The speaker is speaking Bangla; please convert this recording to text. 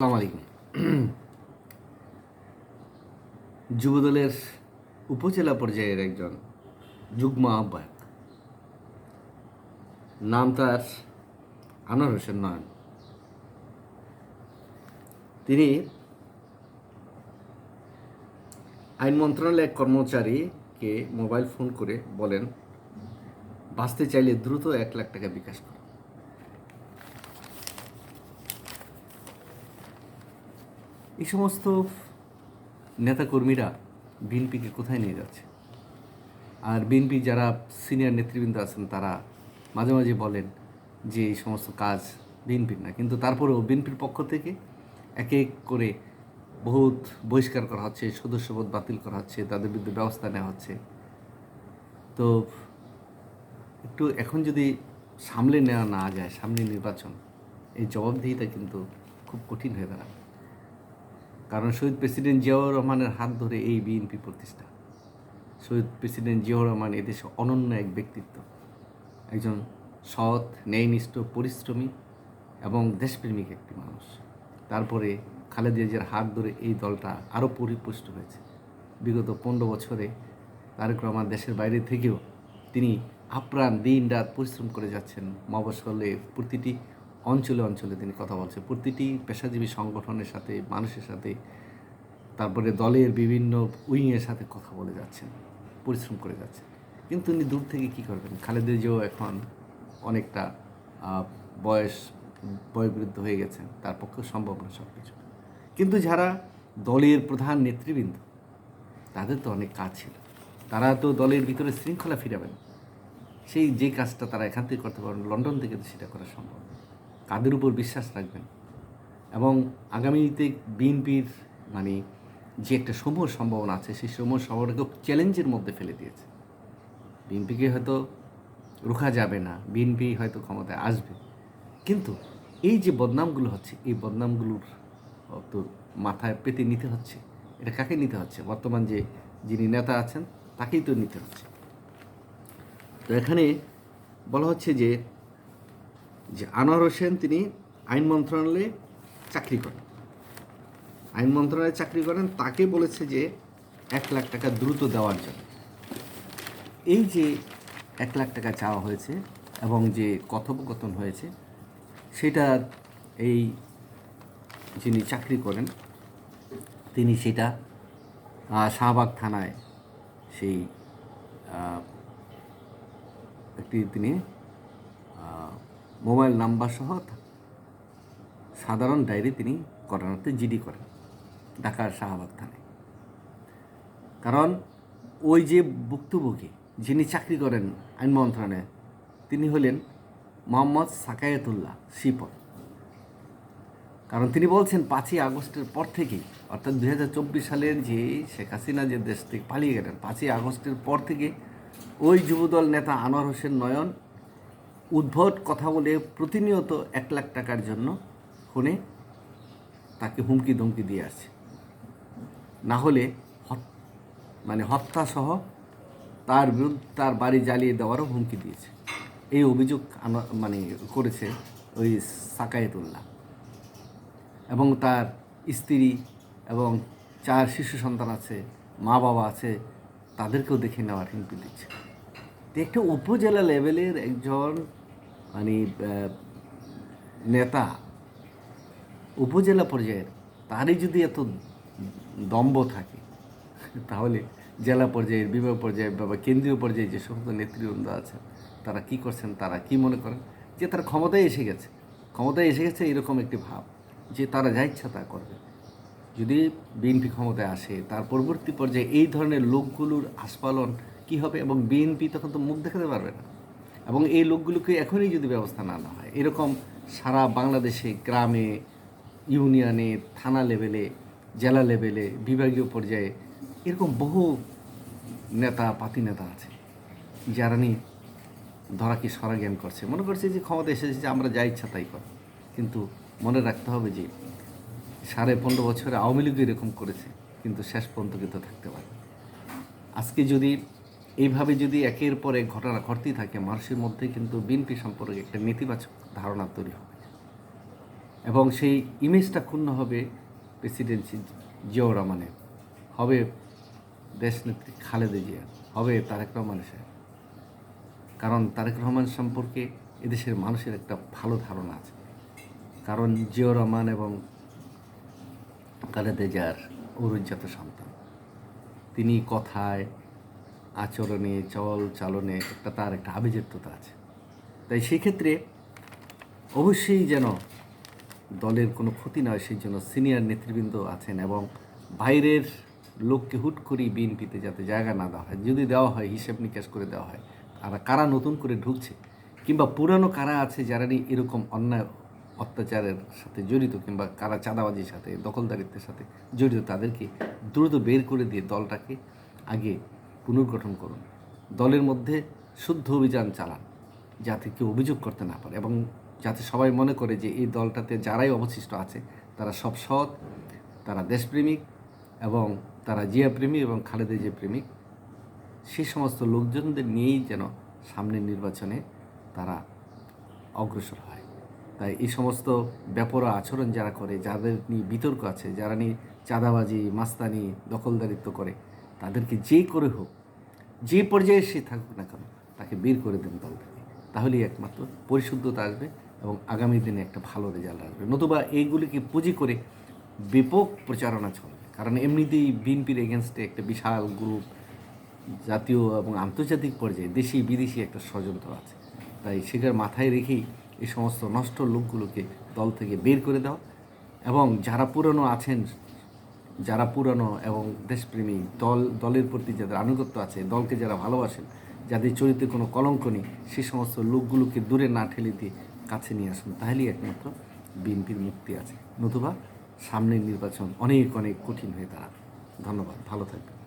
আসসালামু আলাইকুম। যুবদলের উপজেলা পর্যায়ের একজন যুগ্ম আহ্বায়ক। নাম তার আনোয়ার হোসেন নয়ন। তিনি আইন মন্ত্রণালয়ের কর্মচারীকে মোবাইল ফোন করে বলেন, বাঁচতে চাইলে দ্রুত এক লাখ টাকা বিকাশ করো। এই সমস্ত নেতাকর্মীরা বিএনপিকে কোথায় নিয়ে যাচ্ছে? আর বিএনপি যারা সিনিয়র নেতৃবৃন্দ আছেন, তারা মাঝে মাঝে বলেন যে এই সমস্ত কাজ বিএনপির না। কিন্তু তারপরেও বিএনপির পক্ষ থেকে এক এক করে বহুত বহিষ্কার করা হচ্ছে, সদস্যপদ বাতিল করা হচ্ছে, তাদের বিরুদ্ধে ব্যবস্থা নেওয়া হচ্ছে। তো একটু এখন যদি সামলে নেওয়া না যায়, সামনে নির্বাচন, এই জবাবদিহিতা কিন্তু খুব কঠিন হয়ে দাঁড়াবে। কারণ শহীদ প্রেসিডেন্ট জিয়াউর রহমানের হাত ধরে এই বিএনপি প্রতিষ্ঠা। শহীদ প্রেসিডেন্ট জিয়াউর রহমান এদেশে অনন্য এক ব্যক্তিত্ব। একজন সৎ, ন্যায়নিষ্ঠ, পরিশ্রমী এবং দেশপ্রেমিক একটি মানুষ। তারপরে খালেদা হাত ধরে এই দলটা আরও পরিপুষ্ট হয়েছে। বিগত পনেরো বছরে তারেক রহমান দেশের বাইরে থেকেও তিনি আপ্রাণ দিন রাত পরিশ্রম করে যাচ্ছেন। মফস্বলে প্রতিটি অঞ্চলে অঞ্চলে তিনি কথা বলছেন প্রতিটি পেশাজীবী সংগঠনের সাথে, মানুষের সাথে, তারপরে দলের বিভিন্ন উইংয়ের সাথে কথা বলে যাচ্ছেন, পরিশ্রম করে যাচ্ছেন। কিন্তু উনি দূর থেকে কী করবেন? খালেদা জিয়াও এখন অনেকটা বয়স, বয়োবৃদ্ধ হয়ে গেছেন, তার পক্ষেও সম্ভব না সব কিছু কিন্তু যারা দলের প্রধান নেতৃবৃন্দ, তাদের তো অনেক কাজ ছিল। তারা তো দলের ভিতরে শৃঙ্খলা ফিরাবেন। সেই যে কাজটা তারা এখান থেকে করতে পারেন লন্ডন থেকে তো সেটা করা সম্ভব না। কাদের উপর বিশ্বাস রাখবেন? এবং আগামীতে বিএনপির মানে যে একটা সমূহ সম্ভাবনা আছে, সেই সমূহ সম্ভাবনাকে চ্যালেঞ্জের মধ্যে ফেলে দিয়েছে। বিএনপিকে হয়তো রুখা যাবে না, বিএনপি হয়তো ক্ষমতায় আসবে। কিন্তু এই যে বদনামগুলো হচ্ছে, এই বদনামগুলোর তো মাথায় পেতে নিতে হচ্ছে। এটা কাকে নিতে হচ্ছে? বর্তমান যে যিনি নেতা আছেন, তাকেই তো নিতে হচ্ছে। তো এখানে বলা হচ্ছে যে যে আনোয়ার হোসেন তিনি আইন মন্ত্রণালয়ে চাকরি করেন। আইন মন্ত্রণালয়ে চাকরি করেন, তাকে বলেছে যে এক লাখ টাকা দ্রুত দেওয়ার জন্য। এই যে এক লাখ টাকা চাওয়া হয়েছে এবং যে কথোপকথন হয়েছে, সেটা এই যিনি চাকরি করেন, তিনি সেটা শাহবাগ থানায় সেই একটি তিনি মোবাইল নাম্বার সহ সাধারণ ডায়েরি তিনি করানোতে জিডি করেন ঢাকার শাহবাগ থানায়। কারণ ওই যে ভুক্তভোগী যিনি চাকরি করেন আইন মন্ত্রণালয়ে, তিনি হলেন মোহাম্মদ সাকায়েতুল্লাহ শিপন। কারণ তিনি বলছেন, পাঁচই আগস্টের পর থেকেই, অর্থাৎ দুই হাজার চব্বিশ সালের যে শেখ হাসিনা যে দেশ থেকে পালিয়ে গেলেন, পাঁচই আগস্টের পর থেকে ওই যুবদল নেতা আনোয়ার হোসেন নয়ন উদ্ভট কথা বলে প্রতিনিয়ত এক লাখ টাকার জন্য ফোনে তাকে হুমকি ধমকি দিয়ে আসছে না হলে মানে হত্যাসহ তার বিরুদ্ধে, তার বাড়ি জ্বালিয়ে দেওয়ারও হুমকি দিয়েছে। এই অভিযোগ মানে করেছে ওই সাকায়েতুল্লাহ। এবং তার স্ত্রী এবং চার শিশু সন্তান আছে, মা বাবা আছে, তাদেরকেও দেখে নেওয়ার হুমকি দিচ্ছে। একটা উপজেলা লেভেলের একজন মানে নেতা উপজেলা পর্যায়ের, তারই যদি এত দম্ভ থাকে, তাহলে জেলা পর্যায়ের, বিভাগ পর্যায়ে বা কেন্দ্রীয় পর্যায়ে যে সমস্ত নেতৃবৃন্দ আছেন তারা কি করছেন, তারা কি মনে করেন? যে তার ক্ষমতায় এসে গেছে। ক্ষমতায় এসে গেছে এরকম একটি ভাব, যে তারা যা ইচ্ছা তা করবে। যদি বিএনপি ক্ষমতায় আসে, তার পরবর্তী পর্যায়ে এই ধরনের লোকগুলোর আস্পালন কি হবে? এবং বিএনপি তখন তো মুখ দেখাতে পারবে না। এবং এই লোকগুলোকে এখনই যদি ব্যবস্থা না নেওয়া হয়, এরকম সারা বাংলাদেশে গ্রামে, ইউনিয়নে, থানা লেভেলে, জেলা লেভেলে, বিভাগীয় পর্যায়ে এরকম বহু নেতা, পাতি নেতা আছে, যারা নিয়ে ধরা কি সরা জ্ঞান করছে। মনে করছে যে ক্ষমতা এসেছে যে আমরা যা ইচ্ছা তাই কর কিন্তু মনে রাখতে হবে যে সাড়ে পনেরো বছরে আওয়ামী লীগ এরকম করেছে, কিন্তু শেষ পর্যন্ত কিন্তু থাকতে পারে। আজকে যদি এইভাবে যদি একের পর এক ঘটনা ঘটতেই থাকে, মানুষের মধ্যে কিন্তু বিএনপি সম্পর্কে একটা নেতিবাচক ধারণা তৈরি হবে। এবং সেই ইমেজটা ক্ষুণ্ণ হবে প্রেসিডেন্সি জিয়াউর রহমানের। হবে দেশনেত্রী খালেদা জিয়া, হবে তারেক রহমান সাহেব। কারণ তারেক রহমান সম্পর্কে এদেশের মানুষের একটা ভালো ধারণা আছে। কারণ জিয়াউর রহমান এবং খালেদা জিয়ার অরুজ্জাত সন্তান। তিনি কথায় আচরণে, চল চালনে একটা তার একটা আভিজাত্যতা আছে। তাই সেক্ষেত্রে অবশ্যই যেন দলের কোনো ক্ষতি নয়, সেই জন্য সিনিয়র নেতৃবৃন্দ আছেন এবং বাইরের লোককে হুট করেই বিএনপিতে যাতে জায়গা না দেওয়া হয়, যদি দেওয়া হয়, হিসেব নিকাশ করে দেওয়া হয় আর কারা নতুন করে ঢুকছে কিংবা পুরানো কারা আছে যারা এরকম অন্যায় অত্যাচারের সাথে জড়িত কিংবা কারা চাঁদাবাজির সাথে, দখলদারিত্বের সাথে জড়িত, তাদেরকে দ্রুত বের করে দিয়ে দলটাকে আগে পুনর্গঠন করুন। দলের মধ্যে শুদ্ধ অভিযান চালান, যাতে কেউ অভিযোগ করতে না পারে এবং যাতে সবাই মনে করে যে এই দলটাতে যারাই অবশিষ্ট আছে, তারা সব সৎ, তারা দেশপ্রেমিক এবং তারা জিয়া প্রেমী এবং খালেদা জিয়া প্রেমিক। সেই সমস্ত লোকজনদের নিয়েই যেন সামনের নির্বাচনে তারা অগ্রসর হয়। তাই এই সমস্ত ব্যাপারা আচরণ যারা করে, যাদের নিয়ে বিতর্ক আছে, যারা নিয়ে চাঁদাবাজি, মাস্তানি, দখলদারিত্ব করে তাদেরকে যে করে হোক, যে পর্যায়ে সে থাকুক না কেন, তাকে বের করে দেন দল থেকে তাহলেই একমাত্র পরিশুদ্ধতা আসবে এবং আগামী দিনে একটা ভালো রেজাল্ট আসবে। নতুবা এইগুলিকে পুঁজি করে ব্যাপক প্রচারণা চলবে। কারণ এমনিতেই বিএনপির এগেনস্টে একটা বিশাল গ্রুপ জাতীয় এবং আন্তর্জাতিক পর্যায়ে দেশি বিদেশি একটা ষড়যন্ত্র আছে। তাই সেটার মাথায় রেখেই এই সমস্ত নষ্ট লোকগুলোকে দল থেকে বের করে দেওয়া এবং যারা পুরনো আছেন যারা পুরনো এবং দেশপ্রেমী দল, দলের প্রতি যাদের আনুগত্য আছে, দলকে যারা ভালোবাসেন, যাদের চরিত্রে কোনো কলঙ্ক নেই, সে সমস্ত লোকগুলোকে দূরে না ঠেলে দিয়ে কাছে নিয়ে আসুন। তাহলেই একমাত্র বিএনপির মুক্তি আছে। নতুবা সামনের নির্বাচন অনেক অনেক কঠিন হয়ে দাঁড়াবে। ধন্যবাদ। ভালো থাকবেন।